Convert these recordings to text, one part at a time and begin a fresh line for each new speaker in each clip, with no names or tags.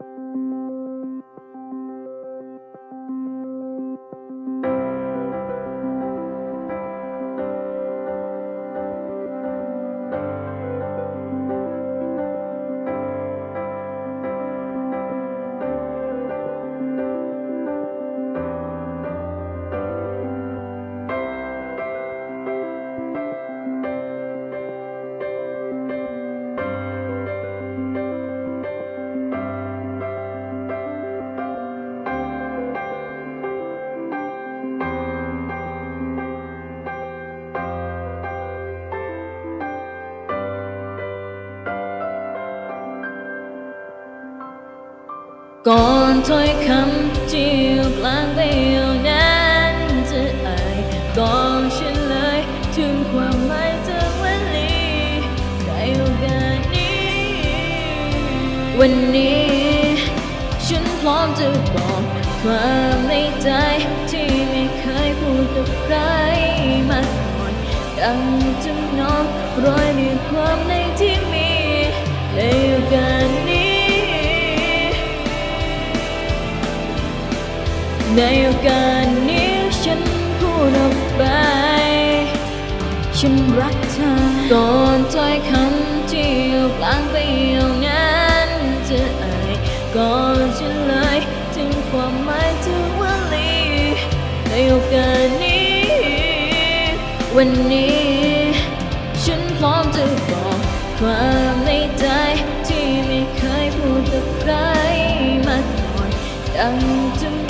you ก่อนถ้อยคำที่อยู่กลางเดียวนั้นจะอ่ยก่อนฉันเลยถึงความหมายจากวันนี้ในโอกาสนี้ วันนี้ ฉันพร้อมจะบอกความในใจที่ไม่เคยพูดกับใครมาก่อนดังจำนองรอยในความในที่มี ในโอกาสนี้ฉันพูดออกไป ฉันรักเธอก่อนถ้อยคำที่อยู่กลางไประโยคนั้นจะเอ่ยก่อนฉันเลยถึงความหมายทุกวลีในโอกาสนี้ วันนี้ ฉันพร้อมจะบอกความในใจที่ไม่เคยพูดกับใครมาก่อนดังจำ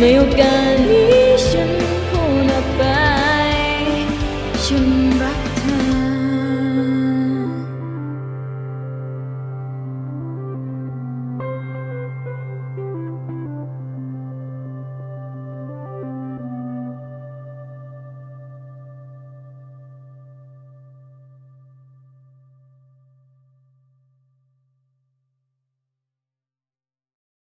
ในโอกาสนี้ฉันพูดออกไป ฉันรักเธอ